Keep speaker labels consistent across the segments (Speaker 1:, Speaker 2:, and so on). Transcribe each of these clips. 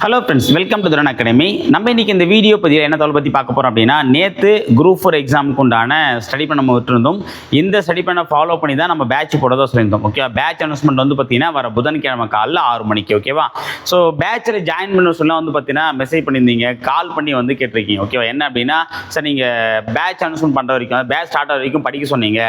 Speaker 1: Hello friends welcome to Dhuran academy நம்ம இன்னைக்கு இந்த வீடியோ பதிவில் என்ன தகவல் பற்றி பார்க்க போகிறோம் அப்படின்னா நேற்று குரூப் ஃபோர் எக்ஸாமுக்கு உண்டான ஸ்டடி பண்ண நம்ம விட்டுருந்தோம். இந்த ஸ்டடி பண்ண ஃபாலோ பண்ணி தான் நம்ம பேட்ச் போடதான் சொல்லியிருந்தோம். ஓகேவா பேட்ச் அனௌன்ஸ்மெண்ட் வந்து பார்த்தீங்கன்னா வர புதன்கிழமை காலைல ஆறு மணிக்கு ஓகேவா ஸோ பேட்சில் ஜாயின் பண்ண சொல்ல வந்து பார்த்தீங்கன்னா மெசேஜ் பண்ணியிருந்தீங்க. கால் பண்ணி வந்து கேட்டிருக்கீங்க ஓகேவா என்ன அப்படின்னா சார் நீங்கள் பேட்ச் அனௌன்ஸ்மெண்ட் பண்ணுற வரைக்கும் பேட்ச் ஸ்டார்ட் ஆகிற வரைக்கும் படிக்க சொன்னீங்க.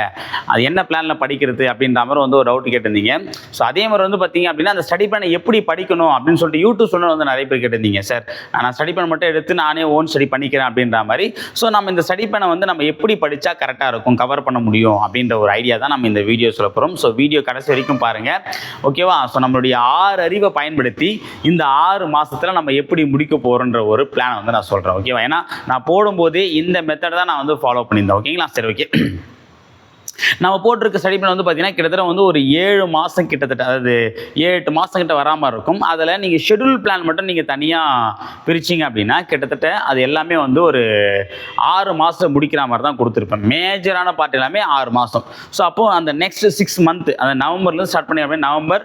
Speaker 1: அது என்ன பிளானில் படிக்கிறது அப்படின்ற மாதிரி வந்து ஒரு டவுட் கேட்டிருந்தீங்க. ஸோ அதே மாதிரி வந்து பார்த்தீங்க அப்படின்னா அந்த ஸ்டடி பண்ண எப்படி படிக்கணும் அப்படின்னு சொல்லிட்டு யூடியூப் சொன்ன வந்து நிறைய பேர் கேட்டிருந்தீங்க சார் நான் ஸ்டடி பிளான் மட்டும் எடுத்து நானே ஓன் ஸ்டடி பண்ணிக்கிறேன் அப்படின்ற மாதிரி. ஸோ நம்ம இந்த ஸ்டடி பிளானை வந்து நம்ம எப்படி படித்தா கரெக்டாக இருக்கும் கவர் பண்ண முடியும் அப்படின்ற ஒரு ஐடியா தான் நம்ம இந்த வீடியோ சொல்ல போகிறோம் ஸோ வீடியோ கடைசி வரைக்கும் பாருங்கள் ஓகேவா ஸோ நம்மளுடைய ஆறு அறிவை பயன்படுத்தி இந்த ஆறு மாதத்தில் நம்ம எப்படி முடிக்க போகிறோன்ற ஒரு பிளானை வந்து நான் சொல்கிறேன் ஓகேவா ஏன்னா நான் போடும்போதே இந்த மெத்தட் தான் நான் வந்து ஃபாலோ பண்ணியிருந்தேன். ஓகேங்களா சரி ஓகே நம்ம போட்டிருக்க ஸ்டடி பிளான் வந்து பார்த்தீங்கன்னா கிட்டத்தட்ட வந்து ஒரு ஏழு மாதம் கிட்டத்தட்ட அதாவது ஏழு எட்டு மாதம் கிட்ட வராமல் இருக்கும். அதில் நீங்கள் ஷெட்யூல் பிளான் மட்டும் நீங்கள் தனியாக பிரிச்சிங்க அப்படின்னா கிட்டத்தட்ட அது எல்லாமே வந்து ஒரு ஆறு மாதம் முடிக்கிற மாதிரி தான் கொடுத்துருப்பேன். மேஜரான பார்ட் எல்லாமே ஆறு மாதம் ஸோ அப்போது அந்த நெக்ஸ்ட் சிக்ஸ் மந்த் அந்த நவம்பர்லேருந்து ஸ்டார்ட் பண்ணி அப்படியே November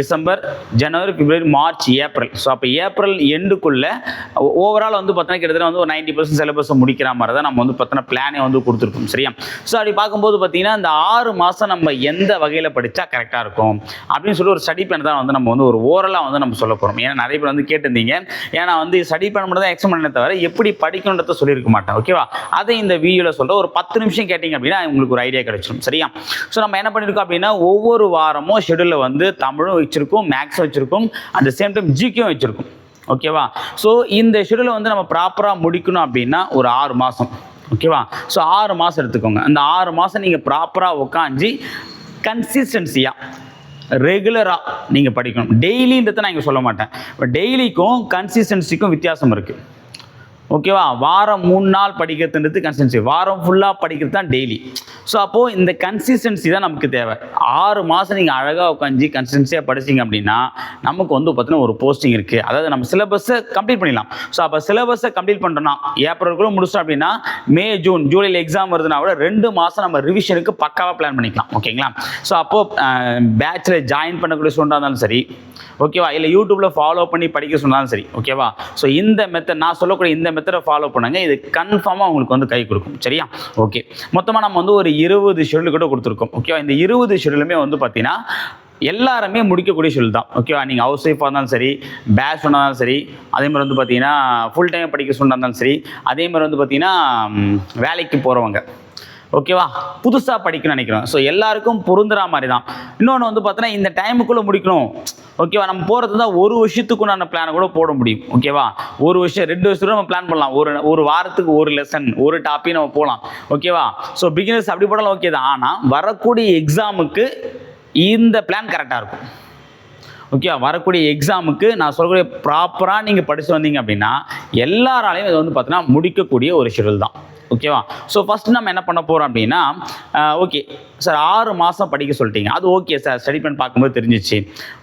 Speaker 1: December January February March April. So அப்போ ஏப்ரல் எண்டுக்குள்ளே ஓவரால் வந்து பார்த்தீங்கன்னா கிட்டத்தட்ட வந்து ஒரு நைன்ட்டி பர்சன்ட் சிலபஸை முடிக்கிற மாதிரி தான் நம்ம வந்து பார்த்தீங்கன்னா பிளானே வந்து கொடுத்துருக்கோம் சரியா? ஸோ அப்படி பார்க்கும்போது பார்த்தீங்கன்னா இந்த ஆறு மாதம் நம்ம எந்த வகையில் படித்தா கரெக்டாக இருக்கும்? அப்படின்னு சொல்லி ஒரு ஸ்டடி பிளான் தான் வந்து நம்ம வந்து ஒரு ஓரலாக வந்து நம்ம சொல்ல போகிறோம் ஏன்னா நிறைய பேர் வந்து கேட்டிருந்தீங்க. ஏன்னா வந்து ஸ்டடி பிளான் மட்டும் தான் எக்ஸ்பிளைன் பண்ண தவிர எப்படி படிக்கணுன்றத சொல்லியிருக்க மாட்டேன். ஓகேவா அதை இந்த வீடியோவில் சொல்கிற ஒரு பத்து நிமிஷம் கேட்டிங்க அப்படின்னா உங்களுக்கு ஒரு ஐடியா கிடைச்சிடும் சரியா? ஸோ நம்ம என்ன பண்ணியிருக்கோம் அப்படின்னா ஒவ்வொரு வாரமும் ஷெடியூலில் வந்து தமிழும் வச்சுருக்கோம் மேக்ஸும் வச்சுருக்கோம் அட் த சேம் டைம் ஜிகேயும் வச்சுருக்கோம். ஓகேவா ஸோ இந்த ஷெடியூலை வந்து நம்ம ப்ராப்பராக முடிக்கணும் அப்படின்னா ஒரு ஆறு மாதம் ஓகேவா? ஸோ ஆறு மாதம் எடுத்துக்கோங்க. அந்த ஆறு மாதம் நீங்கள் ப்ராப்பராக உட்காந்து கன்சிஸ்டன்சியாக ரெகுலராக நீங்கள் படிக்கணும். டெய்லின்றதை நான் இங்கே சொல்ல மாட்டேன். இப்போ டெய்லிக்கும் கன்சிஸ்டன்சிக்கும் வித்தியாசம் இருக்குது ஓகேவா வாரம் மூணு நாள் படிக்கிறதுன்றது கன்சிஸ்டன்சி வாரம் ஃபுல்லாக படிக்கிறது தான் டெய்லி ஸோ அப்போது இந்த கன்சிஸ்டன்சி தான் நமக்கு தேவை. ஆறு மாதம் நீங்கள் அழகாக உட்காந்து கன்சிஸ்டன்சியாக படிச்சீங்க அப்படின்னா நமக்கு வந்து பார்த்தீங்கன்னா ஒரு போஸ்டிங் இருக்குது அதாவது நம்ம சிலபஸை கம்ப்ளீட் பண்ணிடலாம். ஸோ அப்போ சிலபஸை கம்ப்ளீட் பண்ணுறோன்னா ஏப்ரலுக்குள்ளே முடிச்சிட்டோம் அப்படின்னா மே ஜூன் ஜூலையில் எக்ஸாம் வருதுன்னா கூட ரெண்டு மாதம் நம்ம ரிவிஷனுக்கு பக்காவாக பிளான் பண்ணிக்கலாம். ஓகேங்களா ஸோ அப்போது பேச்சில் ஜாயின் பண்ணக்கூடிய ஸ்டூடெண்டாக இருந்தாலும் சரி ஓகேவா? இல்லை யூடியூப்பில் ஃபாலோ பண்ணி படிக்க சொன்னாலும் சரி ஓகேவா? ஸோ இந்த மெத்தட் நான் சொல்லக்கூடிய இந்த மெத்தடை ஃபாலோ பண்ணுங்க. இது கன்ஃபார்மாக உங்களுக்கு வந்து கை கொடுக்கும் சரியா? ஓகே மொத்தமாக நம்ம வந்து ஒரு இருபது ஷெடியூல் கூட கொடுத்துருக்கோம் ஓகேவா? இந்த இருபது ஷெடியூலுமே வந்து பார்த்தீங்கன்னா எல்லாருமே முடிக்கக்கூடிய ஷெடியூல் தான் ஓகேவா? நீங்கள் ஹவுஸ் ஒய்ஃபாக இருந்தாலும் சரி பேட்ச் இருந்தாலும் சரி அதே மாதிரி வந்து பார்த்தீங்கன்னா ஃபுல் டைம் படிக்க சொன்னாலும் இருந்தாலும் சரி அதே மாதிரி வந்து பார்த்தீங்கன்னா வேலைக்கு போகிறவங்க ஓகேவா புதுசாக படிக்கணும்னு நினைக்கிறோம். ஸோ எல்லாருக்கும் பொருந்துற மாதிரி தான். இன்னொன்று வந்து பார்த்தோன்னா இந்த டைமுக்குள்ளே முடிக்கணும். ஓகேவா நம்ம போகிறது தான் ஒரு வருஷத்துக்குண்டான பிளானை கூட போட முடியும். ஓகேவா ஒரு வருஷம் ரெண்டு வருஷத்துக்கு நம்ம பிளான் பண்ணலாம். ஒரு ஒரு வாரத்துக்கு ஒரு லெசன் ஒரு டாப்பிக் நம்ம போகலாம் ஓகேவா ஸோ பிகினர்ஸ் அப்படி போடலாம் ஓகே தான். ஆனால் வரக்கூடிய எக்ஸாமுக்கு இந்த பிளான் கரெக்டாக இருக்கும். ஓகே வரக்கூடிய எக்ஸாமுக்கு நான் சொல்லக்கூடிய ப்ராப்பராக நீங்கள் படித்து வந்தீங்க அப்படின்னா எல்லாராலையும் இது வந்து பார்த்தீங்கன்னா முடிக்கக்கூடிய ஒரு ஷெடியூல் தான். ஓகேவா? ஸோ ஃபஸ்ட் நம்ம என்ன பண்ண போகிறோம் அப்படின்னா ஓகே சார் ஆறு மாதம் படிக்க சொல்லிட்டீங்க. அது ஓகே சார். ஸ்டடி பண்ணி பார்க்கும்போது தெரிஞ்சிச்சு.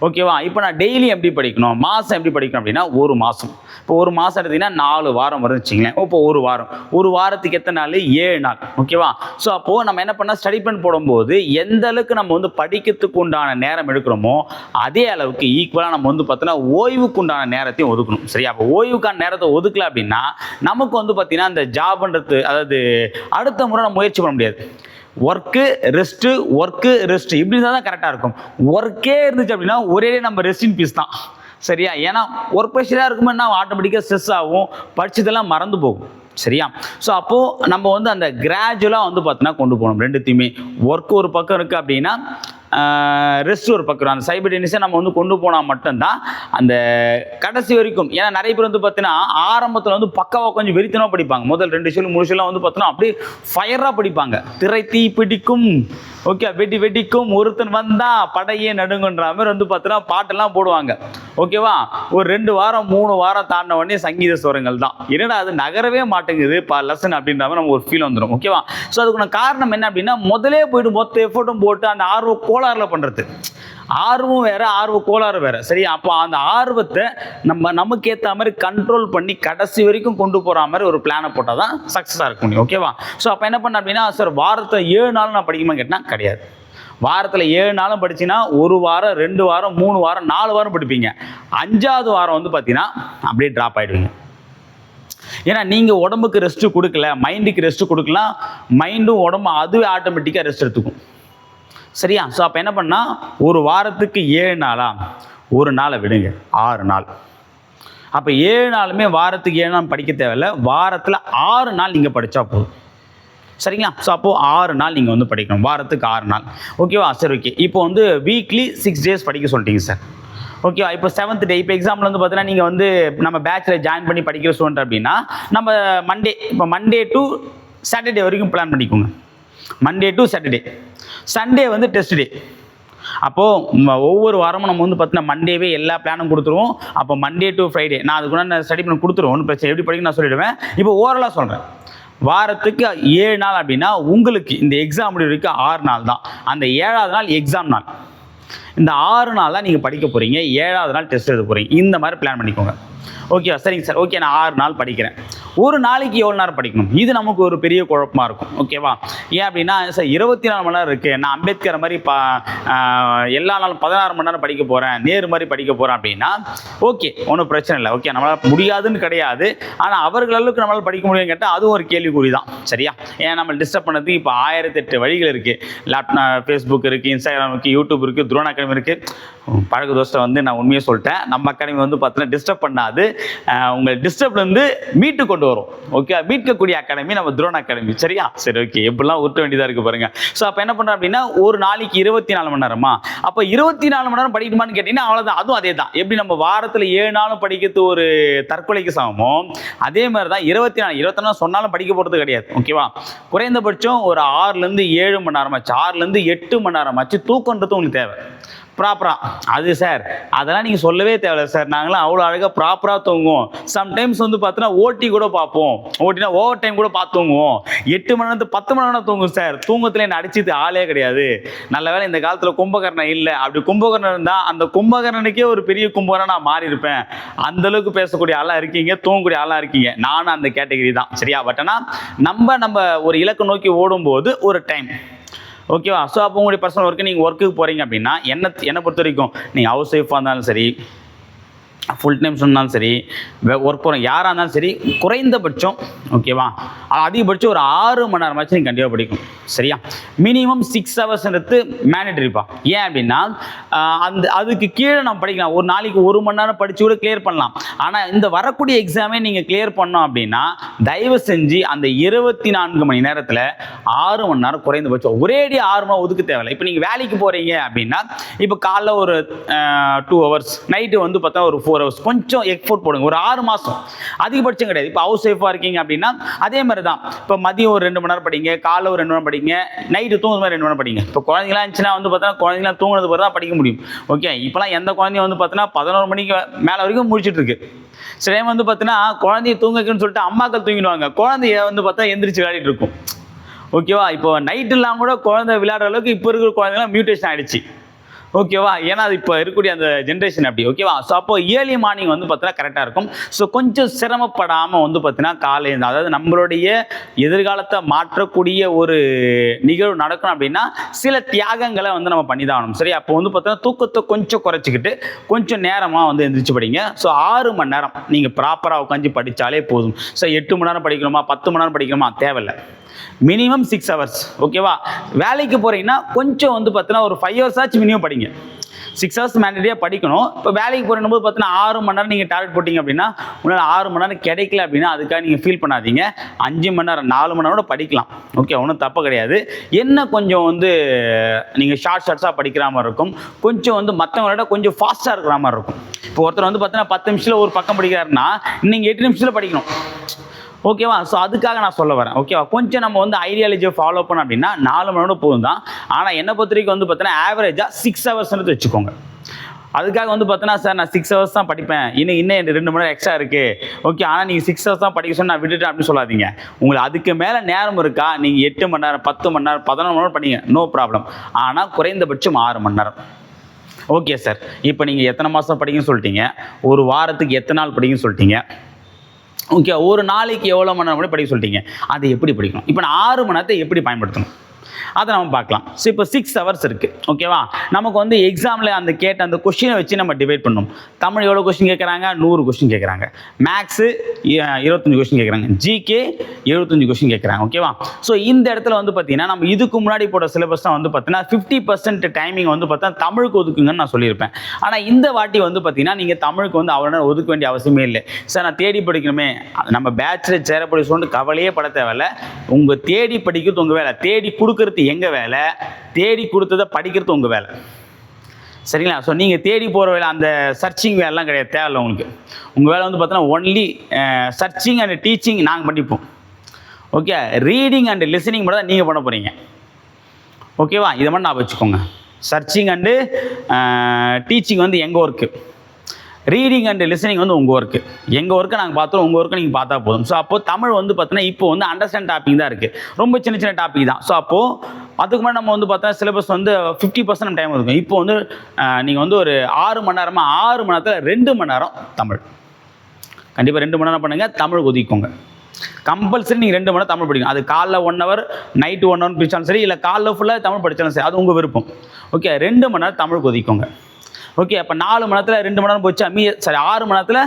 Speaker 1: ஓகேவா இப்போ நான் டெய்லி எப்படி படிக்கணும்? மாதம் எப்படி படிக்கணும் அப்படின்னா ஒரு மாதம் இப்போ ஒரு மாதம் எடுத்தீங்கன்னா நாலு வாரம் வரும்னு இப்போ ஒரு வாரம். ஒரு வாரத்துக்கு எத்தனை நாள்? ஏழு நாள். ஓகேவா ஸோ அப்போது நம்ம என்ன பண்ணால் ஸ்டடி பண்ணி போடும்போது எந்த அளவுக்கு நம்ம வந்து படிக்கிறதுக்கு உண்டான நேரம் எடுக்கிறோமோ அதே அளவுக்கு ஈக்குவலாக நம்ம வந்து பார்த்தோன்னா ஓய்வுக்கு உண்டான நேரத்தையும் ஒதுக்கணும். சரியா? அப்போ ஓய்வுக்கான நேரத்தை ஒதுக்கல அப்படின்னா நமக்கு வந்து பார்த்தீங்கன்னா அந்த ஜாப்ன்றது அதாவது அடுத்த முறை நம்ம முயற்சி பண்ண முடியாது. ஒர்க்கு ரெஸ்ட்டு ஒர்க்கு ரெஸ்ட்டு இப்படி இருந்தால் தான் கரெக்டாக இருக்கும். ஒர்க்கே இருந்துச்சு அப்படின்னா ஒரே நம்ம ரெஸ்டின் பீஸ் தான். சரியா? ஏன்னா ஒர்க் ப்ரெஷராக இருக்கும்போது நான் ஆட்டோமேட்டிக்காக ஸ்ட்ரெஸ் ஆகும். படிச்சதெல்லாம் மறந்து போகும். சரியா? ஸோ அப்போது நம்ம வந்து அந்த கிராஜுவலாக வந்து பார்த்தீங்கன்னா கொண்டு போகணும். ரெண்டுத்தையுமே. ஒர்க் ஒரு பக்கம் இருக்குது அப்படின்னா ரெஸ்ட் ஒரு பக்கம் அந்த சைபர் டென்னிஸை நம்ம வந்து கொண்டு போனால் மட்டும்தான் அந்த கடைசி வரைக்கும். ஏன்னா நிறைய பேர் வந்து பார்த்தீங்கன்னா ஆரம்பத்தில் வந்து பக்காவாக கொஞ்சம் வெறித்தனமாக படிப்பாங்க. முதல் ரெண்டு ஷெல் மூணு ஷெல்லாம் வந்து பார்த்தோன்னா அப்படியே ஃபயராக படிப்பாங்க. திரை தீ பிடிக்கும். ஓகே வெடி வெடிக்கும். ஒருத்தன் வந்தா படையே நடுங்குன்ற மாதிரி வந்து பார்த்தீங்கன்னா பாட்டெல்லாம் போடுவாங்க. ஓகேவா? ஒரு ரெண்டு வாரம் மூணு வாரம் தாண்டின உடனே சங்கீத சுவரங்கள் தான். என்னடா அது நகரவே மாட்டேங்குது. பா லெசன் அப்படின்ற மாதிரி நம்ம ஒரு ஃபீல் வந்துடும் ஓகேவா? ஸோ அதுக்கான காரணம் என்ன அப்படின்னா முதலே போயிட்டு மொத்த எஃபோர்ட்டும் போட்டு அந்த ஆர்வ கோளாறில் பண்ணுறது ஆர்வம் வேற ஆர்வ கோளாறு வேற. சரி அப்போ அந்த ஆர்வத்தை நம்ம நமக்கு ஏற்ற மாதிரி கண்ட்ரோல் பண்ணி கடைசி வரைக்கும் கொண்டு போகிற மாதிரி ஒரு பிளானை போட்டால் தான் சக்ஸஸாக இருக்க முடியும். ஓகேவா ஸோ அப்போ என்ன பண்ண அப்படின்னா சார் வாரத்தை ஏழு நாள் நான் படிக்குமா கேட்டால் கிடையாது. வாரத்தில் ஏழு நாளும் படிச்சின்னா ஒரு வாரம் ரெண்டு வாரம் மூணு வாரம் நாலு வாரம் படிப்பீங்க. அஞ்சாவது வாரம் வந்து பார்த்தீங்கன்னா அப்படியே ட்ராப் ஆகிடுவீங்க ஏன்னா நீங்கள் உடம்புக்கு ரெஸ்ட்டு கொடுக்கல மைண்டுக்கு ரெஸ்ட்டு கொடுக்கலாம் மைண்டும் உடம்பு அதுவே ஆட்டோமேட்டிக்காக ரெஸ்ட் எடுத்துக்கும். சரியா? ஸோ அப்போ என்ன பண்ணால் ஒரு வாரத்துக்கு ஏழு நாளா? ஒரு நாளை விடுங்க. ஆறு நாள். அப்போ ஏழு நாளுமே வாரத்துக்கு ஏழு நாள் படிக்க தேவையில்ல. வாரத்தில் ஆறு நாள் நீங்கள் படித்தா போதும். சரிங்களா? ஸோ அப்போது ஆறு நாள் நீங்கள் வந்து படிக்கணும். வாரத்துக்கு ஆறு நாள். ஓகேவா சரி ஓகே இப்போ வந்து வீக்லி சிக்ஸ் டேஸ் படிக்க சொல்லிட்டீங்க சார் ஓகேவா இப்போ செவன்த் டே இப்போ எக்ஸாம்பிள் வந்து பார்த்தீங்கன்னா நீங்கள் வந்து நம்ம பேச்சில் ஜாயின் பண்ணி படிக்கிற ஸ்டூடெண்ட் அப்படின்னா நம்ம மண்டே இப்போ மண்டே டு சாட்டர்டே வரைக்கும் பிளான் பண்ணிக்கோங்க. மண்டே டு சாட்டர்டே சண்டே வந்து டெஸ்ட் டே அப்போது ஒவ்வொரு வாரமும் நம்ம வந்து பார்த்தீங்கன்னா மண்டேவே எல்லா பிளானும் கொடுத்துருவோம். அப்போ மண்டே டு ஃப்ரைடே நான் அதுக்குள்ள நான் ஸ்டடி பண்ணி கொடுத்துருவோம். ஒன்றும் பிரச்சனை எப்படி படிக்க நான் சொல்லிடுவேன். இப்போ ஓவரலாக சொல்கிறேன் வாரத்துக்கு ஏழு நாள் அப்படின்னா உங்களுக்கு இந்த எக்ஸாம் முடிவுக்கு ஆறு நாள் தான். அந்த ஏழாவது நாள் எக்ஸாம் நாள். இந்த ஆறு நாள் தான் நீங்கள் படிக்க போகிறீங்க ஏழாவது நாள் டெஸ்ட் எழுத போகிறீங்க இந்த மாதிரி பிளான் பண்ணிக்கோங்க. ஓகேவா சரிங்க சார். ஓகே நான் ஆறு நாள் படிக்கிறேன். ஒரு நாளைக்கு எவ்வளோ நேரம் படிக்கணும்? இது நமக்கு ஒரு பெரிய குழப்பமாக இருக்கும். ஓகேவா ஏன் அப்படின்னா சார் இருபத்தி நாலு மணி நேரம் இருக்குது நான் அம்பேத்கர் மாதிரி பா எல்லா நாளும் பதினாறு மணி நேரம் படிக்க போகிறேன் நேரு மாதிரி படிக்க போகிறேன் அப்படின்னா ஓகே ஒன்றும் பிரச்சனை இல்லை. ஓகே நம்மளால் முடியாதுன்னு கிடையாது. ஆனால் அவர்கள் அளவுக்கு நம்மளால் படிக்க முடியும்னு கேட்டால் அதுவும் ஒரு கேள்விக்குறி தான் சரியா? ஏன் நம்ம டிஸ்டர்ப் பண்ணதுக்கு இப்போ ஆயிரத்தெட்டு வழிகள் இருக்குது லேப்டா ஃபேஸ்புக் இருக்குது இன்ஸ்டாகிராம் இருக்குது யூடியூப் இருக்குது துரோன் அகாடமி இருக்குது பழகு தோஷத்தை வந்து நான் உண்மையை சொல்லிட்டேன். நம்ம அகாடமி வந்து பார்த்தீங்கன்னா டிஸ்டர்ப் பண்ணாது. அது உங்களை டிஸ்டர்ப்லேருந்து மீட்டு கொண்டு வரும். ஓகே மீட்கக்கூடிய அகாடமி நம்ம துரோன் அகாடமி சரியா? சரி ஓகே எப்படிலாம் ஊட்ட வேண்டியதாக இருக்குது பாருங்க. ஸோ அப்போ என்ன பண்ணுறோம் அப்படின்னா ஒரு நாளைக்கு இருபத்தி நாலு மணி நேரமா? அப்போ இருபத்தி நாலு மணி நேரம் படிக்கணுமான்னு கேட்டிங்கன்னா அவ்வளோதான் அதுவும் அதே தான் எப்படி நம்ம வாரத்தில் ஏழு நாளும் படிக்கிறது ஒரு தற்கொலைக்கு சமமோ அதே மாதிரி தான் இருபத்தி நாலு இருபத்தி நாலு சொன்னாலும் படிக்க போகிறது கிடையாது. ஓகேவா குறைந்தபட்சம் ஒரு ஆறுலேருந்து ஏழு மணி நேரமாச்சு. ஆறுலேருந்து எட்டு மணி நேரமாச்சு. தூக்கன்றது உங்களுக்கு தேவை. ப்ராப்பராக அது சார் அதெல்லாம் நீங்கள் சொல்லவே தேவையில்ல சார். நாங்களாம் அவ்வளோ அழகாக ப்ராப்பராக தூங்குவோம். சம்டைம்ஸ் வந்து பார்த்தோன்னா ஓட்டி கூட பார்ப்போம். ஓட்டினா ஓவர் டைம் கூட பார்த்து தூங்குவோம். எட்டு மணி நேரத்து பத்து மணி நேரம் தூங்கும் சார். தூங்கத்தில் என்ன அடிச்சது ஆளே கிடையாது. நல்ல வேளை இந்த காலத்தில் கும்பகர்ணன் இல்லை. அப்படி கும்பகர்ணன் இருந்தால் அந்த கும்பகர்ணனுக்கே ஒரு பெரிய கும்பகர்ணன் நான் மாறி இருப்பேன். அந்த அளவுக்கு பேசக்கூடிய ஆளாக இருக்கீங்க தூங்கக்கூடிய ஆளாக இருக்கீங்க. நானும் அந்த கேட்டகரி தான். சரியா? பட் ஆனால் நம்ம நம்ம ஒரு இலக்கு நோக்கி ஓடும்போது ஒரு டைம் ஓகேவா ஸோ அப்போ உங்களுடைய பர்சனல் ஒர்க்கு நீங்கள் ஒர்க்குக்கு போகிறீங்க அப்படின்னா என்ன என்னை பொறுத்த வரைக்கும் நீங்கள் ஹவுஸ் ஒய்ஃபாக இருந்தாலும் சரி ஃபுல் டைம் சொன்னாலும் சரி ஒர்க் போகிறோம் யாராக இருந்தாலும் சரி குறைந்தபட்சம் ஓகேவா அதிகபட்சம் ஒரு ஆறு மணி நேரமாச்சும் நீங்கள் கண்டிப்பாக படிக்கும் சரியா? மினிமம் சிக்ஸ் ஹவர்ஸ்ன்றது மேண்டட்ரிப்பா ஏன் அப்படின்னா அந்த அதுக்கு கீழே நம்ம படிக்கலாம். ஒரு நாளைக்கு ஒரு மணி நேரம் படித்து கூட கிளியர் பண்ணலாம். ஆனால் இந்த வரக்கூடிய எக்ஸாமே நீங்கள் கிளியர் பண்ணோம் அப்படின்னா தயவு செஞ்சு அந்த இருபத்தி நான்கு மணி நேரத்தில் ஆறு மணி நேரம் குறைந்தபட்சம் ஒரேடி ஆறு மணி ஒதுக்க தேவையில்லை. இப்போ நீங்கள் வேலைக்கு போகிறீங்க அப்படின்னா இப்போ காலைல ஒரு டூ ஹவர்ஸ் நைட்டு வந்து பார்த்தா ஒரு ஃபோர் ஹவர்ஸ் கொஞ்சம் எஃபோர்ட் போடுங்க. ஒரு ஆறு மாதம் அதிகபட்சம் கிடையாது. இப்போ ஹவுஸ் ஒய்ஃபாக இருக்கீங்க அப்படின்னா அதே மாதிரி தான் இப்போ மதியம் ஒரு ரெண்டு மணி நேரம் படிங்க காலை ஒரு ரெண்டு மணி நேரம் படிங்க நைட்டு தூங்குற மாதிரி ரெண்டு மணி நேரம் படிங்க. இப்போ குழந்தைங்களாம் இருந்துச்சுன்னா வந்து பார்த்தீங்கன்னா குழந்தைங்களாம் தூங்குறது பிறகு தான் படிக்க முடியும். ஓகே இப்போலாம் எந்த குழந்தையும் வந்து பார்த்தீங்கன்னா பதினோரு மணிக்கு மேலே வரைக்கும் முடிச்சுட்டு இருக்கு. சில டைம் வந்து பார்த்தீங்கன்னா குழந்தைய தூங்கக்குன்னு சொல்லிட்டு அம்மாக்கள் தூங்கிடுவாங்க. குழந்தைய வந்து பார்த்தா எந்திரிச்சு விளையாடிட்டு இருக்கும். ஓகேவா இப்போ நைட்டுலாம் கூட குழந்தை விளையாடுற அளவுக்கு இப்போ இருக்கிற குழந்தைங்களாம் மியூட்டேஷன் ஆயிடுச்சு. ஓகேவா ஏன்னா அது இப்போ இருக்கக்கூடிய அந்த ஜென்ரேஷன் அப்படி. ஓகேவா ஸோ அப்போ இயர்லி மார்னிங் வந்து பார்த்தீங்கன்னா கரெக்டாக இருக்கும். ஸோ கொஞ்சம் சிரமப்படாமல் வந்து பார்த்தீங்கன்னா காலை அதாவது நம்மளுடைய எதிர்காலத்தை மாற்றக்கூடிய ஒரு நிகழ்வு நடக்கணும் அப்படின்னா சில தியாகங்களை வந்து நம்ம பண்ணி தான் ஆகணும். சரி அப்போ வந்து பார்த்தீங்கன்னா தூக்கத்தை கொஞ்சம் குறைச்சிக்கிட்டு கொஞ்சம் நேரமாக வந்து எந்திரிச்சு படிங்க. ஸோ ஆறு மணி நேரம் நீங்கள் ப்ராப்பராக உட்காந்து படித்தாலே போதும். ஸோ எட்டு மணி நேரம் படிக்கணுமா? பத்து மணி நேரம் படிக்கணுமா? தேவையில்லை. மினிமம் சிக்ஸ் ஹவர்ஸ் ஓகேவா வேலைக்கு போகிறீங்கன்னா கொஞ்சம் வந்து பார்த்தீங்கன்னா ஒரு ஃபைவ் ஹவர்ஸ் ஆச்சு மினிமம் படிங்க. சிக்ஸ் ஹவர்ஸ் மேண்டடியாக படிக்கணும். இப்போ வேலைக்கு போகிற போது பார்த்தீங்கன்னா ஆறு மணி நேரம் நீங்கள் டார்கெட் போட்டிங்க அப்படின்னா உங்களால் ஆறு மணி நேரம் கிடைக்கல அப்படின்னா அதுக்காக நீங்கள் ஃபீல் பண்ணாதீங்க. அஞ்சு மணி நேரம் நாலு மணி நேரம் படிக்கலாம். ஓகே ஒன்றும் தப்பு கிடையாது. என்ன கொஞ்சம் வந்து நீங்கள் ஷார்ட் ஷார்ட்ஸாக படிக்கிற மாதிரி இருக்கும். கொஞ்சம் வந்து மற்றவங்களோட கொஞ்சம் ஃபாஸ்ட்டாக இருக்கிற மாதிரி இருக்கும். இப்போ ஒருத்தர் வந்து பார்த்தீங்கன்னா பத்து நிமிஷத்தில் ஒரு பக்கம் படிக்கிறாருன்னா நீங்கள் எட்டு நிமிஷத்தில் படிக்கணும். ஓகேவா? ஸோ அதுக்காக நான் சொல்ல வரேன். ஓகேவா? கொஞ்சம் நம்ம வந்து ஐடியாலஜியை ஃபாலோ பண்ணோம் அப்படின்னா நாலு மணி நேரம் போதும் தான் ஆனால் என்னை பொறுத்த வரைக்கும் வந்து பார்த்தீங்கன்னா ஆவரேஜாக சிக்ஸ் ஹவர்ஸ்னு வச்சுக்கோங்க. அதுக்காக வந்து பார்த்தீங்கன்னா சார் நான் சிக்ஸ் ஹவர்ஸ் தான் படிப்பேன். இன்னும் இன்னும் எனக்கு ரெண்டு மணி நேரம் எக்ஸ்ட்ரா இருக்குது ஓகே ஆனால் நீங்கள் சிக்ஸ் ஹவர்ஸ் தான் படிக்க சொன்னால் நான் விட்டுட்டேன் அப்படின்னு சொல்லாதீங்க. உங்களுக்கு அதுக்கு மேலே நேரம் இருக்கா? நீங்கள் எட்டு மணி நேரம் பத்து மணி நேரம் பதினொன்று மணி நேரம் படிங்க. நோ ப்ராப்ளம் ஆனால் குறைந்தபட்சம் ஆறு மணி நேரம். ஓகே சார் இப்போ நீங்கள் எத்தனை மாதம் படிக்கணும்னு சொல்லிட்டீங்க? ஒரு வாரத்துக்கு எத்தனை நாள் படிக்கணும்னு சொல்லிட்டீங்க? ஓகே ஒரு நாளைக்கு எவ்வளோ மணி நேரம் கூட படிக்க சொல்லிட்டீங்க. அதை எப்படி படிக்கணும்? இப்போ நான் ஆறு மணி நேரத்தை எப்படி பயன்படுத்தணும்? அதை நம்ம பார்க்கலாம். ஸோ இப்போ சிக்ஸ் ஹவர்ஸ் இருக்குது ஓகேவா நமக்கு வந்து எக்ஸாமில் அந்த கேட்ட அந்த கொஷினை வச்சு நம்ம டிவைட் பண்ணும். தமிழ் எவ்வளோ கொஸ்டின் கேட்குறாங்க? நூறு கொஸ்டின் கேட்குறாங்க. மேக்ஸு இருபத்தஞ்சு கொஸ்டின் கேட்குறாங்க. ஜிகே எழுபத்தஞ்சு கொஸ்டின் கேட்குறாங்க. ஓகேவா ஸோ இந்த இடத்துல வந்து பார்த்தீங்கன்னா நம்ம இதுக்கு முன்னாடி போட சிலபஸ் தான் வந்து பார்த்தீங்கன்னா ஃபிஃப்டி பர்சன்ட் டைமிங் வந்து பார்த்தா தமிழுக்கு ஒதுக்குங்கன்னு நான் சொல்லியிருப்பேன். ஆனால் இந்த வாட்டி வந்து பார்த்தீங்கன்னா நீங்கள் தமிழுக்கு வந்து அவ்வளோ நேரம் ஒதுக்க வேண்டிய அவசியமே இல்லை. சார் நான் தேடி படிக்கணுமே. நம்ம பேச்சில் சேரப்படி சொல்லிட்டு கவலையே பட தேவையில்ல. உங்கள் தேடி படிக்கிறது உங்கள் வேலை. தேடி கொடுக்கறது எங்கள் வேலை? தேடி கொடுத்ததை படிக்கிறது உங்கள் வேலை. சரிங்களா? ஸோ நீங்கள் தேடி போகிற வேலை அந்த சர்ச்சிங் வேலைலாம் கிடையாது. தேவையில்ல உங்களுக்கு. உங்கள் வேலை வந்து பார்த்தோன்னா ஒன்லி சர்ச்சிங் அண்ட் டீச்சிங் நாங்கள் பண்ணிப்போம். ஓகே ரீடிங் அண்டு லிசனிங் மட்டும் தான் நீங்கள் பண்ண போகிறீங்க ஓகேவா இதை மட்டும் நான் வச்சுக்கோங்க. சர்ச்சிங் அண்டு டீச்சிங் வந்து எங்கள் ஒர்க்கு ரீடிங் அண்ட் லிசனிங் வந்து உங்கள் ஒர்க்கு எங்கள் ஒர்க்கை நாங்கள் பார்த்தோம் உங்கள் ஒர்க்கை நீங்கள் பார்த்தா போதும். ஸோ அப்போது தமிழ் வந்து பார்த்தீங்கன்னா இப்போ வந்து அண்டர்ஸ்டாண்ட் டாபிக் தான் இருக்குது ரொம்ப சின்ன சின்ன டாபிக் தான். ஸோ அப்போது அதுக்கு முன்னாடி நம்ம வந்து பார்த்தா சிலபஸ் வந்து ஃபிஃப்டி பர்சன்ட் டைம் இருக்கும். இப்போ வந்து நீங்கள் வந்து ஒரு ஆறு மணி நேரமாக ஆறு மணி நேரத்தில் ரெண்டு மணி நேரம் தமிழ். கண்டிப்பாக ரெண்டு மணி நேரம் பண்ணுங்கள் தமிழ் ஒதுக்கிக்கோங்க. கம்பல்சரி நீங்கள் ரெண்டு மணி நேரம் தமிழ் படிக்கணும். அது காலைல one hour night one hour படித்தாலும் சரி இல்லை காலைல ஃபுல்லாக தமிழ் படித்தாலும் சரி அது உங்கள் விருப்பம். ஓகே ரெண்டு மணி நேரம் தமிழ் ஒதுக்கிக்கோங்க. ஓகே அப்போ நாலு மணி நேரத்தில் ரெண்டு மணி நேரம் போச்சு? மீ சாரி ஆறு மணி நேரத்தில்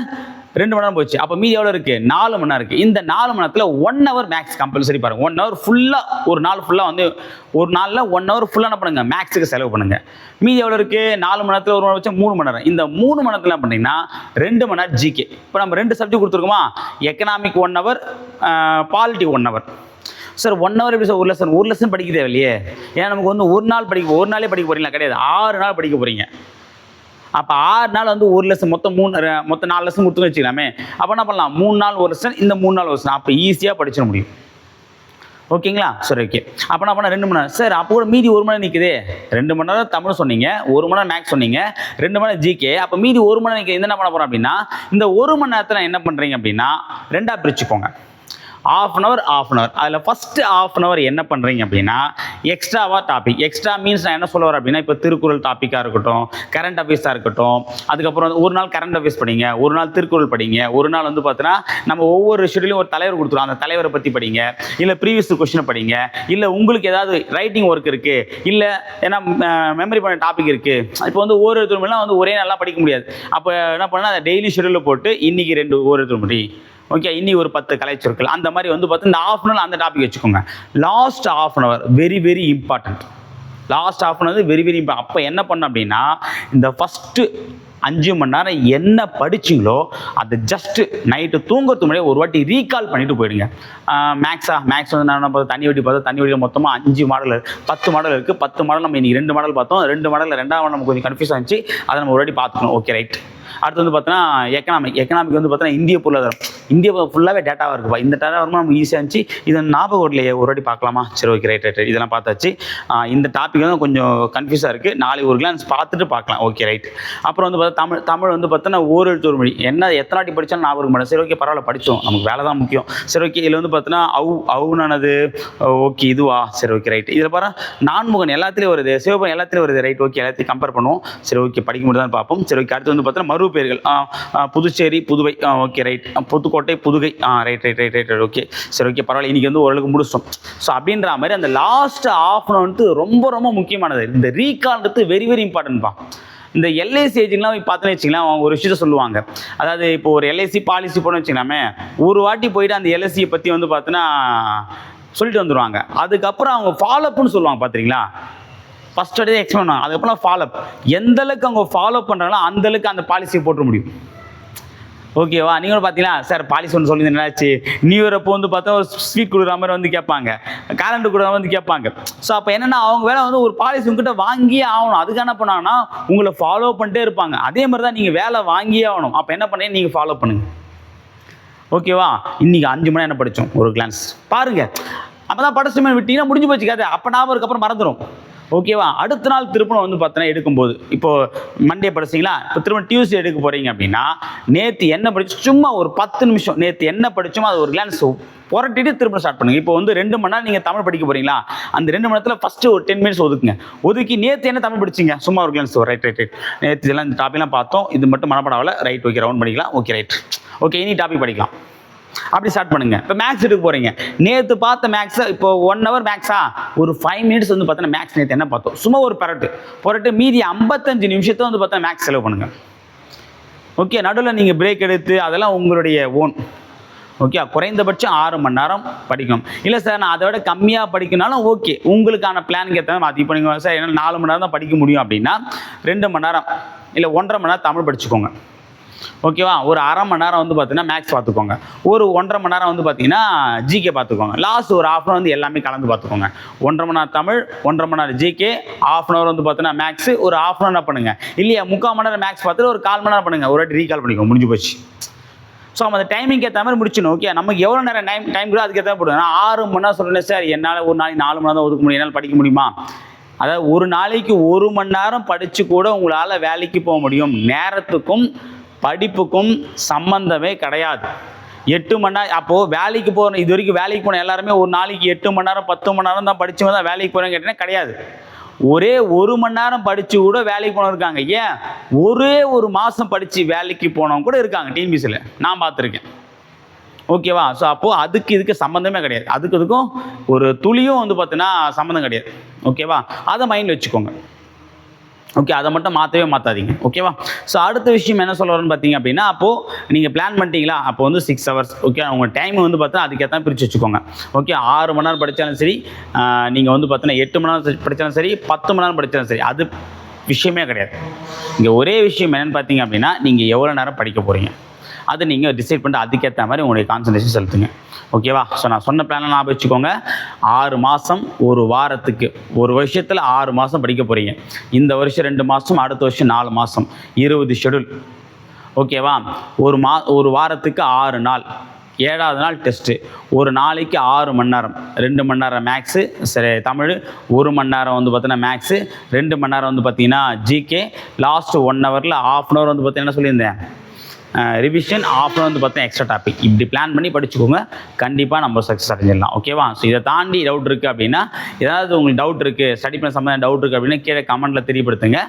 Speaker 1: ரெண்டு மணி நேரம் போச்சு. அப்போ மீதி எவ்வளோ இருக்குது நாலு மணி நேரம் இருக்குது இந்த நாலு மணி நேரத்தில் ஒன் ஹவர் மேக்ஸ் கம்பல்சரி பாருங்கள் ஒன் ஹவர் ஃபுல்லாக ஒரு நாள் ஃபுல்லாக வந்து ஒரு நாளில் ஒன் ஹவர் ஃபுல்லாக என்ன பண்ணுங்கள் மேக்ஸுக்கு செலவு பண்ணுங்கள் மீதி எவ்வளோ இருக்குது நாலு மணி நேரத்தில் ஒரு மணி நேரம் மூணு மணி நேரம். இந்த மூணு மணி நேரத்தில் என்ன பண்ணீங்கன்னா ரெண்டு மணி நேரம் ஜிகே இப்போ நம்ம ரெண்டு subject கொடுத்துருக்கோமா? Economic one hour polity one hour sir one hour எப்படி சார் ஒரு லெசன் ஒரு லெசன் படிக்க தேவையில்லையே. ஏன்னா நமக்கு வந்து ஒரு நாள் படிக்க ஒரு நாளே படிக்க போகிறீங்களா கிடையாது. ஆறு நாள் படிக்க போகிறீங்க அப்போ ஆறு நாள் வந்து ஒரு லட்சம் மொத்தம் மூணு மொத்தம் நாலு லட்சம் கொடுத்துன்னு வச்சுக்கலாமே. அப்போ என்ன பண்ணலாம்? மூணு நாள் ஒரு லட்சம் இந்த மூணு நாள் ஒரு லட்சம். அப்போ ஈஸியாக படிச்சிட முடியும். ஓகேங்களா? சரி ஓகே. அப்போ நான் பண்ண ரெண்டு மணி நேரம். சார் அப்போ கூட மீதி ஒரு மணி நேரம் நிற்குது ரெண்டு மணி நேரம் தமிழ் சொன்னீங்க. ஒரு மணி நேரம் மேக்ஸ் சொன்னீங்க. ரெண்டு மணி நேரம் ஜிகே அப்போ மீதி ஒரு மணி நேரம் நிற்க என்ன பண்ண போகிறோம் அப்படின்னா இந்த ஒரு மணி நேரத்தில் என்ன பண்ணுறீங்க அப்படின்னா ரெண்டாக பிரிச்சுக்கோங்க. Half an hour half an hour அதில் ஃபஸ்ட்டு ஆஃப் அன் அவர் என்ன பண்ணுறீங்க அப்படின்னா எக்ஸ்ட்ராவாக டாபிக் எக்ஸ்ட்ரா மீன்ஸ் நான் என்ன சொல்ல வரேன் அப்படின்னா இப்போ திருக்குறள் டாப்பிக்காக இருக்கட்டும் கரண்ட் அஃபேர்ஸாக இருக்கட்டும் அதுக்கப்புறம் வந்து ஒரு நாள் கரண்ட் அஃபேர்ஸ் படிங்க ஒரு நாள் திருக்குறள் படிங்க ஒரு நாள் வந்து பார்த்தீங்கன்னா நம்ம ஒவ்வொரு ஷெட்யூலையும் ஒரு தலைவர் கொடுத்துருவோம் அந்த தலைவரை பற்றி படிங்க இல்லை ப்ரீவியஸ் கொஸ்டினை படிங்க இல்லை உங்களுக்கு ஏதாவது ரைட்டிங் ஒர்க் இருக்குது இல்லை ஏன்னா மெமரி பண்ண டாபிக் இருக்குது இப்போ வந்து ஒரு ஒருத்தருமெல்லாம் வந்து ஒரே நாளாக படிக்க முடியாது. அப்போ என்ன பண்ணால் அதை டெய்லி ஷெடியூலில் போட்டு இன்றைக்கி ரெண்டு ஒரு ஒருத்தர் ஓகே இன்னி ஒரு பத்து கலைச்சொற்கள். அந்த மாதிரி வந்து பார்த்து இந்த ஆஃப் அன் அவர் அந்த டாபிக் வச்சுக்கோங்க. Last half an hour very very important last half an hour very very important அப்போ என்ன பண்ணோம் அப்படின்னா இந்த ஃபஸ்ட்டு அஞ்சு மணி நேரம் என்ன படிச்சீங்களோ அதை ஜஸ்ட்டு நைட்டு தூங்குறதுக்கு முன்னாடி ஒரு வாட்டி ரீகால் பண்ணிட்டு போயிடுங்க. மேக்ஸா மேக்ஸ் வந்து நான் பார்த்தா தண்ணி வட்டி பார்த்தா தண்ணி வட்டியில் மொத்தமாக அஞ்சு மாடல் பத்து மாடல் இருக்குது பத்து மாடல் நம்ம இன்றைக்கி ரெண்டு மாடல் பார்த்தோம். ரெண்டு மாடலில் ரெண்டாவது model நமக்கு கொஞ்சம் கன்ஃபியூஸ் ஆச்சு அதை நம்ம ஒரு வாட்டி பார்த்துக்கணும். ஓகே ரைட் அடுத்து வந்து பார்த்தோன்னா எக்கனாமிக் எக்கனாமிக் வந்து பார்த்தோன்னா இந்திய பொருளாதாரம். இந்திய ஃபுல்லாகவே டேட்டாவாக இருக்குப்பா இந்த டேட்டா வரும்போது நமக்கு ஈஸியாக இருந்துச்சு. இதை ஞாபகம் இல்லையே ஒரு வாட்டி பார்க்கலாமா? சரி ஓகே ரைட் ரைட் இதெல்லாம் பார்த்தாச்சு. இந்த டாபிக் வந்து கொஞ்சம் கன்ஃபியூஸாக இருக்குது நாளைக்கு ஒரு கிளான்ஸ் பார்த்துட்டு பார்க்கலாம். ஓகே ரைட் அப்புறம் வந்து பார்த்தா தமிழ் தமிழ் வந்து பார்த்தோன்னா ஒரு ஒரு மொழி. என்ன எத்தனை வாட்டி படித்தாலும் ஞாபகம் இருக்க மாட்டேன். சரி ஓகே பரவாயில்ல படித்தோம். நமக்கு வேலை தான் முக்கியம். சரி ஓகே இதில் வந்து பார்த்தோன்னா அவு அவுனானது ஓகே இதுவா? சரி ஓகே ரைட் இதில் பாரு நான்முகன் எல்லாத்துலேயும் வருது. சிவபன் எல்லாத்துலேயும் வருது. ரைட் ஓகே எல்லாத்தையும் கம்பேர் பண்ணுவோம். சரி ஓகே படிக்க முடியுதான்னு பார்ப்போம். சரி ஓகே அடுத்து வந்து பார்த்தோன்னா மறு பெயர்கள் ஆ, புதுச்சேரி புதுவை ஓகே ரைட் புதுக்கோட்டை புதுகை ஆ right right right right okay சரி ஓகே பரவாயில்ல. இன்றைக்கி வந்து ஓரளவுக்கு முடிச்சிட்டோம். ஸோ அப்படின்ற மாதிரி அந்த லாஸ்ட் ஆஃப் அன் வந்து ரொம்ப ரொம்ப முக்கியமானது. இந்த ரீகால்ன்றது வெரி வெரி இம்பார்ட்டன்ட்பா இந்த எல்ஐசி ஏஜென்ட்லாம் போய் பார்த்தோன்னு வச்சுக்கலாம் அவங்க ஒரு விஷயத்த சொல்லுவாங்க. அதாவது இப்போ ஒரு எல்ஐசி பாலிசி போன வச்சுக்கலாமே ஒரு வாட்டி போயிட்டு அந்த எல்ஐசியை பற்றி வந்து பார்த்தோன்னா சொல்லிட்டு வந்துடுவாங்க அதுக்கப்புறம் அவங்க ஃபாலோப்புன்னு சொல்லுவாங்க பார்த்துறீங்களா ஃபஸ்ட் அடி எக்ஸ்பிளைன் பண்ணுவாங்க அதுக்கப்புறம் ஃபாலோஅப் எந்த அளவுக்கு அவங்க ஃபாலோ பண்ணுறாங்களோ அந்த அளவுக்கு அந்த பாலிசியை போட்டுற முடியும். ஓகேவா நீங்களும் பார்த்தீங்களா சார் பாலிசி ஒன்று சொல்லி என்னாச்சு? நியூ இயர் அப்போ வந்து பார்த்தா ஒரு ஸ்வீட் கொடுக்குற மாதிரி வந்து கேட்பாங்க. கேலண்டர் கொடுக்குற மாதிரி வந்து கேட்பாங்க. ஸோ அப்போ என்னென்னா அவங்க வேலை வந்து ஒரு பாலிசி உங்ககிட்ட வாங்கியே ஆகணும். அதுக்கு என்ன பண்ணாங்கன்னா உங்களை ஃபாலோ பண்ணிட்டே இருப்பாங்க. அதே மாதிரி தான் நீங்கள் வேலை வாங்கியே ஆகணும். அப்போ என்ன பண்ணி நீங்கள் ஃபாலோ பண்ணுங்கள் ஓகேவா இன்னைக்கு அஞ்சு மணி என்ன படித்தோம் ஒரு கிளான்ஸ் பாருங்கள் அப்போ தான் படிச்சுமே விட்டீங்கன்னா முடிஞ்சு போச்சு கதை. அப்போ ஞாபகம் அதுக்கப்புறம் மறந்துடும் ஓகேவா? அடுத்த நாள் திருப்பணம் வந்து பார்த்தோன்னா எடுக்கும்போது இப்போ மண்டே படிச்சீங்களா? இப்போ திரும்ப டியூஸ்டே எடுக்க போகிறீங்க அப்படின்னா நேற்று என்ன படிச்சு சும்மா ஒரு பத்து நிமிஷம் நேற்று என்ன படிச்சோமோ அது ஒரு கிளான்ஸ் புரட்டிட்டு திரும்ப ஸ்டார்ட் பண்ணுங்க. இப்போ வந்து ரெண்டு மணி நேரம் நீங்கள் தமிழ் படிக்க போறீங்களா? அந்த ரெண்டு மணி நேரத்தில் ஃபஸ்ட்டு ஒரு டென் மினிட்ஸ் ஒதுக்குங்க. ஒதுக்கி நேற்று என்ன தமிழ் படிச்சீங்க? சும்மா ஒரு கிளான்ஸ் ரைட் ரைட் ரைட் நேற்று இதெல்லாம் இந்த டாபிக்லாம் பார்த்தோம். இது மட்டும் மனப்படாவில் ரைட் ஓகே ரவுண்ட் பண்ணிக்கலாம். ஓகே ரைட் ஓகே இனி டாபிக் படிக்கலாம். அப்படி ஸ்டார்ட் பண்ணுங்க. இப்போ மேக்ஸ் எடுக்க போறீங்க. நேற்று பார்த்த மேக்ஸை இப்போ ஒன் ஹவர் மேக்ஸா ஒரு ஃபைவ் மினிட்ஸ் வந்து பார்த்தோன்னா மேக்ஸ் நேற்று என்ன பார்த்தோம்? சும்மா ஒரு பரட்டு. புரட்டு மீதி ஐம்பத்தஞ்சு நிமிஷத்தை வந்து பார்த்தா மேக்ஸ் செலவு பண்ணுங்க. ஓகே நடுவில் நீங்கள் பிரேக் எடுத்து அதெல்லாம் உங்களுடைய ஓன் ஓகே குறைந்தபட்சம் ஆறு மணி நேரம் படிக்கணும் இல்லை சார் நான் அதை விட கம்மியாக படிக்கணும்னாலும் ஓகே உங்களுக்கான பிளானுக்கு ஏற்ற மாதிரி மாற்றி இப்போ நீங்கள் சார் என்னால் நாலு மணி நேரம் தான் படிக்க முடியும் அப்படின்னா ரெண்டு மணி நேரம் இல்லை ஒன்றரை மணி நேரம் தமிழ் படிச்சுக்கோங்க. ஓகேவா ஒரு அரை மணி நேரம் வந்து பார்த்தீங்கன்னா மேக்ஸ் பார்த்துக்கோங்க ஒரு ஒன்றரை மணி நேரம் வந்து பார்த்தீங்கன்னா ஜிகே பார்த்துக்கோங்க லாஸ்ட் ஒரு ஆஃப் வந்து எல்லாமே கலந்து பார்த்துக்கோங்க ஒன்றரை மணி நேரம் தமிழ் ஒன்றரை மணி நேரம் ஜிகே ஆஃப் அன் ஹவர் வந்து பார்த்தீங்கன்னா மேக்ஸ் ஒரு ஆஃப் அன் ஹவர் பண்ணுங்க? இல்லையா முக்கால் மணி நேரம் மேக்ஸ் பார்த்துட்டு ஒரு கால் மணி நேரம் பண்ணுங்க? ஒரு வாட்டி ரீகால் பண்ணிக்கோ முடிஞ்சு போச்சு. ஸோ அந்த டைமிங் ஏற்ற மாதிரி முடிச்சிடணும். ஓகே நமக்கு எவ்வளோ நேரம் டைம் டைம் கூட அதுக்கு ஏற்ற போடுவோம் நான் ஆறு மணி நேரம் சொல்கிறேன் சார் என்னால் ஒரு நாளைக்கு நாலு மணி நேரம் தான் ஒதுக்க முடியும். என்னால் படிக்க முடியுமா? அதாவது ஒரு நாளைக்கு ஒரு மணி நேரம் படித்து கூட உங்களால் வேலைக்கு போக முடியும். நேரத்துக்கும் படிப்புக்கும் சம்பந்தமே கிடையாது. எட்டு மணி நேரம் அப்போது வேலைக்கு போகிற இது வரைக்கும் வேலைக்கு போன எல்லாருமே ஒரு நாளைக்கு எட்டு மணி நேரம் பத்து மணி நேரம் தான் படித்தவங்க தான் வேலைக்கு போகிறேன்னு கேட்டீங்கன்னா கிடையாது. ஒரே ஒரு மணி நேரம் படித்து கூட வேலைக்கு போனவங்க இருக்காங்க. ஏன்? ஒரே ஒரு மாதம் படித்து வேலைக்கு போனவங்க கூட இருக்காங்க டிஎன்பிசியில் நான் பார்த்துருக்கேன். ஓகேவா ஸோ அப்போது அதுக்கு இதுக்கு சம்மந்தமே கிடையாது. அதுக்கு இதுக்கும் ஒரு துளியும் வந்து பார்த்தீங்கன்னா சம்மந்தம் கிடையாது. ஓகேவா அதை மைண்டில் வச்சுக்கோங்க. ஓகே அதை மட்டும் மாற்றவே மாற்றாதீங்க ஓகேவா ஸோ அடுத்த விஷயம் என்ன சொல்ல வரேன்னு பார்த்தீங்க அப்படின்னா அப்போது நீங்கள் பிளான் பண்ணிட்டீங்களா? அப்போ வந்து சிக்ஸ் ஹவர்ஸ் ஓகே உங்கள் டைம் வந்து பார்த்தீங்கன்னா அதுக்கேற்ற பிரித்து வச்சுக்கோங்க. ஓகே ஆறு மணி நேரம் படித்தாலும் சரி நீங்கள் வந்து பார்த்தீங்கன்னா எட்டு மணி நேரம் படித்தாலும் சரி பத்து மணி நேரம் படித்தாலும் சரி அது விஷயமே கிடையாது. இங்கே ஒரே விஷயம் என்னென்னு பார்த்தீங்க அப்படின்னா நீங்கள் எவ்வளோ நேரம் படிக்க போகிறீங்க அதை நீங்கள் டிசைட் பண்ணிட்டு அதுக்கேற்ற மாதிரி உங்களுடைய கான்சன்ட்ரேஷன் செலுத்துங்க. ஓகேவா ஸோ நான் சொன்ன பிளானை ஞாபகம் வச்சுக்கோங்க. ஆறு மாதம் ஒரு வாரத்துக்கு ஒரு வருஷத்தில் ஆறு மாதம் படிக்க போகிறீங்க இந்த வருஷம் ரெண்டு மாதம் அடுத்த வருஷம் நாலு மாதம் இருபது ஷெடியூல் ஓகேவா ஒரு மா ஒரு வாரத்துக்கு ஆறு நாள். ஏழாவது நாள் டெஸ்ட்டு ஒரு நாளைக்கு ஆறு மணி நேரம். ரெண்டு மணி நேரம் மேக்ஸு சரி தமிழ். ஒரு மணி நேரம் வந்து பார்த்தீங்கன்னா மேக்ஸு ரெண்டு மணி நேரம் வந்து பார்த்தீங்கன்னா ஜிகே லாஸ்ட்டு ஒன் ஹவரில் ஆஃப் அன் ஹவர் வந்து பார்த்தீங்கன்னா சொல்லியிருந்தேன். ரிவிஷன் ஆஃப்டர் வந்து பார்த்தா எக்ஸ்ட்ரா டாபிக் இப்படி பிளான் பண்ணி படிச்சுக்கோங்க. கண்டிப்பாக நம்ம சக்ஸஸ் அடைஞ்சிடலாம். ஓகேவா ஸோ இதை தாண்டி டவுட் இருக்குது அப்படின்னா ஏதாவது உங்களுக்கு டவுட் இருக்குது ஸ்டடி பண்ண சம்மந்தம் டவுட் இருக்குது அப்படின்னா கீழே கமெண்ட்டில் தெரியப்படுத்துங்க.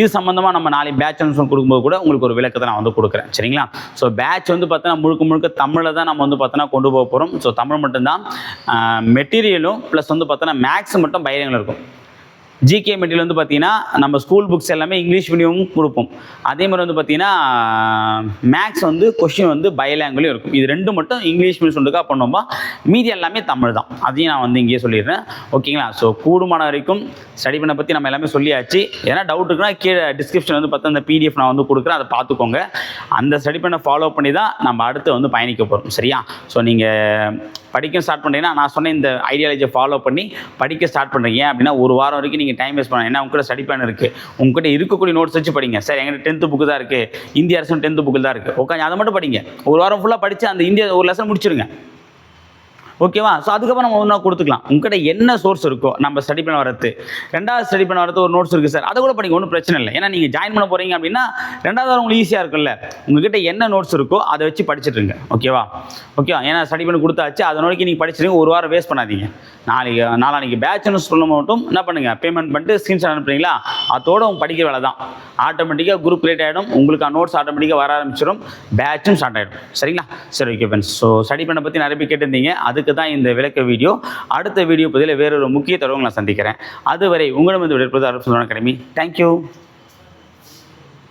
Speaker 1: இது சம்மந்தமாக நம்ம நாளைக்கு பேட்ச் அனுசம் கொடுக்கும்போது கூட உங்களுக்கு ஒரு விளக்கத்தை நான் வந்து கொடுக்குறேன். சரிங்களா? ஸோ பேட்ச் வந்து பார்த்தோன்னா முழுக்க முழுக்க தமிழில் தான் நம்ம வந்து பார்த்தோன்னா கொண்டு போக போகிறோம் ஸோ தமிழ் மட்டும்தான். மெட்டீரியலும் ப்ளஸ் வந்து பார்த்தோன்னா மேக்ஸ் மட்டும் பயிரங்கள் இருக்கும். ஜிகே மெட்டீரியல் வந்து பார்த்தீங்கன்னா நம்ம ஸ்கூல் புக்ஸ் எல்லாமே இங்கிலீஷ் மீடியமும் கொடுப்போம். அதே மாதிரி வந்து பார்த்தீங்கன்னா மேக்ஸ் வந்து கொஷின் வந்து பயலாங்குலையும் இருக்கும். இது ரெண்டு மட்டும் இங்கிலீஷ் மீடியம் சொல்லுக்கா பண்ணோம்பா மீதி எல்லாமே தமிழ் தான். அதையும் நான் வந்து இங்கேயே சொல்லிடுறேன். ஓகேங்களா ஸோ கூடுமான வரைக்கும் ஸ்டடி பண்ண பற்றி நம்ம எல்லாமே சொல்லியாச்சு. ஏன்னா டவுட் இருக்குன்னா கீழே டிஸ்கிரிப்ஷன் வந்து பார்த்தா அந்த பிடிஎஃப் நான் வந்து கொடுக்குறேன். அதை பார்த்துக்கோங்க. அந்த ஸ்டடி பண்ண ஃபாலோ பண்ணி தான் நம்ம அடுத்து வந்து பயணிக்க போகிறோம் சரியா? ஸோ நீங்கள் படிக்க ஸ்டார்ட் பண்ணுறீங்கன்னா நான் சொன்ன இந்த ஐடியாலஜியை ஃபாலோ பண்ணி படிக்க ஸ்டார்ட் பண்ணுறீங்க ஏன் அப்படின்னா ஒரு வாரம் வரைக்கும் நீங்கள் டைம் வேஸ்ட் பண்ண ஏன்னா உங்ககிட்ட ஸ்டடி பிளான் இருக்குது உங்ககிட்ட இருக்கக்கூடிய நோட்ஸ் வச்சு படிங்க. சார் எங்கிட்ட டென்த்து புக்கு தான் இருக்குது இந்திய அரசு டென்த்து புக்கு தான் இருக்குது உட்காந்து அதை மட்டும் படிங்க. ஒரு வாரம் ஃபுல்லாக படித்து அந்த இந்தியா ஒரு லெசன் முடிச்சிருங்க. ஓகேவா ஸோ அதுக்கப்புறம் நம்ம ஒன்றா கொடுத்துக்கலாம். உங்ககிட்ட என்ன சோர்ஸ் இருக்கோ நம்ம ஸ்டடி பண்ண வரது. ரெண்டாவது ஸ்டடி பண்ண வரது ஒரு நோட்ஸ் இருக்குது சார் அதை கூட படிங்க ஒன்றும் பிரச்சனை இல்லை. ஏன்னா நீங்கள் ஜாயின் பண்ண போகிறீங்க அப்படின்னா ரெண்டாவது வாரம் உங்களுக்கு ஈஸியாக இருக்கும்ல. உங்ககிட்ட என்ன நோட்ஸ் இருக்கோ அதை வச்சு படிச்சுட்டுருங்க ஓகேவா ஓகேவா ஏன்னா ஸ்டடி பண்ணி கொடுத்தாச்சு. அதை நோக்கி நீங்கள் படிச்சிருங்க ஒரு வாரம் வேஸ்ட் பண்ணாதீங்க. நாளைக்கு நாளானிக்கு பேட்ச்னு சொல்ல மட்டும் என்ன பண்ணுங்கள் பேமெண்ட் பண்ணிட்டு ஸ்க்ரீன்ஷாட் அனுப்புறீங்களா? அதோட உங்க படிக்கிற வேலை தான். ஆட்டோமேட்டிக்காக குரூப் கிரியேட் ஆகிடும் உங்களுக்கு நோட்ஸ் ஆட்டோமேட்டிக்காக வர ஆரம்பிச்சிடும். பேட்சும் ஸ்டார்ட் ஆகிடும் சரிங்களா? சரி ஓகே ஃப்ரெண்ட்ஸ் ஸோ ஸ்டடி பண்ண பற்றி நிறைய பேர் கேட்டிருந்தீங்க. அதுக்கு தான் இந்த விளக்க வீடியோ. அடுத்த வீடியோ பதில் வேறொரு முக்கிய தடவை நான் சந்திக்கிறேன். அதுவரை உங்களிடம் வந்து விடைபெறுவது அரசு அகாடமி. தேங்க்யூ